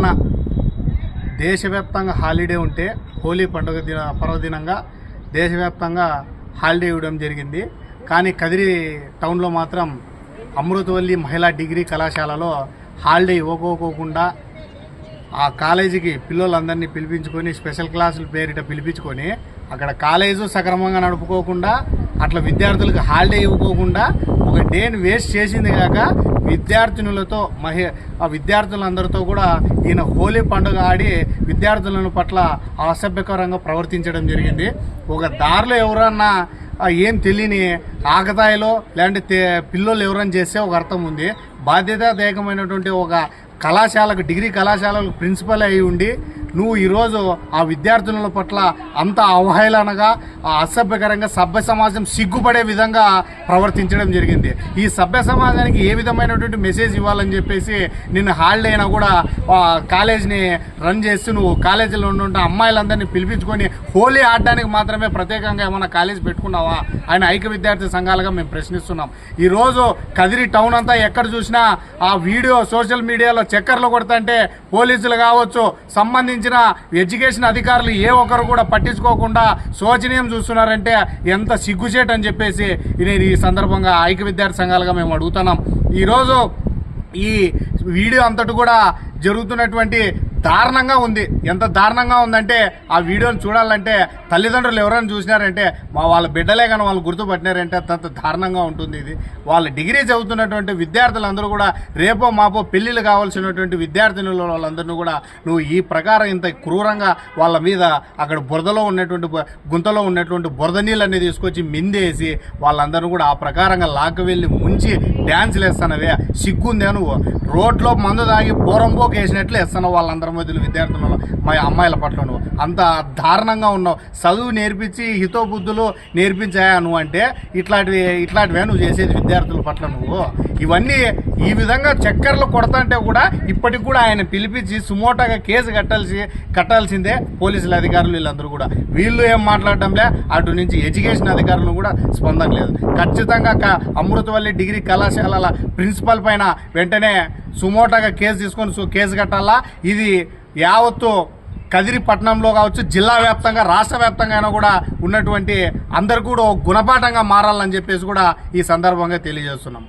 నిన్న దేశవ్యాప్తంగా హాలిడే ఉంటే హోలీ పండుగ దిన పర్వదినంగా దేశవ్యాప్తంగా హాలిడే ఇవ్వడం జరిగింది. కానీ కదిరి టౌన్లో మాత్రం అమృతవల్లి మహిళా డిగ్రీ కళాశాలలో హాలిడే ఇవ్వకోకుండా ఆ కాలేజీకి పిల్లలందరినీ పిలిపించుకొని స్పెషల్ క్లాసులు పేరిట పిలిపించుకొని అక్కడ కాలేజు సక్రమంగా నడుపుకోకుండా అట్లా విద్యార్థులకు హాలిడే ఇవ్వకోకుండా ఒక డేని వేస్ట్ చేసింది కాక విద్యార్థినులతో మహి ఆ విద్యార్థులందరితో కూడా ఈయన హోలీ పండుగ ఆడి విద్యార్థులను పట్ల అసభ్యకరంగా ప్రవర్తించడం జరిగింది. ఒక దారిలో ఎవరన్నా ఏం తెలియని ఆకతాయిలో లేదంటే పిల్లలు ఎవరైనా చేస్తే ఒక అర్థం ఉంది. బాధ్యతాదాయకమైనటువంటి ఒక కళాశాలకు డిగ్రీ కళాశాలకు ప్రిన్సిపల్ అయి ఉండి నువ్వు ఈరోజు ఆ విద్యార్థినుల పట్ల అంత అవహేళనగా ఆ అసభ్యకరంగా సభ్య సమాజం సిగ్గుపడే విధంగా ప్రవర్తించడం జరిగింది. ఈ సభ్య సమాజానికి ఏ విధమైనటువంటి మెసేజ్ ఇవ్వాలని చెప్పేసి నిన్ను హాలిడే అయినా కూడా కాలేజీని రన్ చేస్తూ నువ్వు కాలేజీలో ఉండే అమ్మాయిలందరినీ పిలిపించుకొని హోలీ ఆడడానికి మాత్రమే ప్రత్యేకంగా ఏమైనా కాలేజ్ పెట్టుకున్నావా? ఆయన ఐక్య విద్యార్థి సంఘాలుగా మేము ప్రశ్నిస్తున్నాం. ఈరోజు కదిరి టౌన్ అంతా ఎక్కడ చూసినా ఆ వీడియో సోషల్ మీడియాలో చక్కర్లు కొడుతుంటే పోలీసులు కావచ్చు సంబంధించి సంబంధించిన ఎడ్యుకేషన్ అధికారులు ఏ ఒక్కరు కూడా పట్టించుకోకుండా శోచనీయం చూస్తున్నారంటే ఎంత సిగ్గుచేట్ అని చెప్పేసి నేను ఈ సందర్భంగా ఐక్య విద్యార్థి సంఘాలుగా మేము అడుగుతున్నాం. ఈరోజు ఈ వీడియో అంతటి కూడా జరుగుతున్నటువంటి దారుణంగా ఉంది. ఎంత దారుణంగా ఉందంటే ఆ వీడియోని చూడాలంటే తల్లిదండ్రులు ఎవరైనా చూసినారంటే మా వాళ్ళ బిడ్డలే కానీ వాళ్ళు గుర్తుపట్టినారంటే అంత దారుణంగా ఉంటుంది ఇది. వాళ్ళ డిగ్రీ చదువుతున్నటువంటి విద్యార్థులందరూ కూడా రేపో మాపో పెళ్ళిళ్ళు కావాల్సినటువంటి విద్యార్థినులు వాళ్ళందరినీ కూడా నువ్వు ఈ ప్రకారం ఇంత క్రూరంగా వాళ్ళ మీద అక్కడ బురదలో ఉన్నటువంటి గుంతలో ఉన్నటువంటి బురద నీళ్ళన్నీ తీసుకొచ్చి మిందేసి వాళ్ళందరూ కూడా ఆ ప్రకారంగా లాక్కు వెళ్ళి ముంచి డ్యాన్సులు వేస్తానవే సిగ్గుందే నువ్వు. రోడ్లో మందు తాగి పోరంపోకు వేసినట్లు వేస్తున్నావు వాళ్ళందరి మధ్యలో విద్యార్థులలో మా అమ్మాయిల పట్ల నువ్వు. అంత దారుణంగా ఉన్నావు. చదువు నేర్పించి హితోబుద్ధులు నేర్పించాయా నువ్వు అంటే ఇట్లాంటివి ఇట్లాంటివే నువ్వు చేసేది విద్యార్థుల పట్ల నువ్వు. ఇవన్నీ ఈ విధంగా చక్కర్లు కొడతంటే కూడా ఇప్పటికి కూడా ఆయన పిలిపించి సుమోటాగా కేసు కట్టాల్సి కట్టాల్సిందే పోలీసుల అధికారులు వీళ్ళందరూ కూడా. వీళ్ళు ఏం మాట్లాడడంలే అటు నుంచి ఎడ్యుకేషన్ అధికారులు కూడా స్పందన లేదు. ఖచ్చితంగా అమృతవల్లి డిగ్రీ కళాశాలల ప్రిన్సిపల్ పైన వెంటనే సుమోటాగా కేసు తీసుకొని కేసు కట్టాలా? ఇది యావత్తు కదిరి పట్టణంలో కావచ్చు జిల్లా వ్యాప్తంగా రాష్ట్ర వ్యాప్తంగా అయినా కూడా ఉన్నటువంటి అందరు కూడా గుణపాఠంగా మారాలని చెప్పేసి కూడా ఈ సందర్భంగా తెలియజేస్తున్నాం.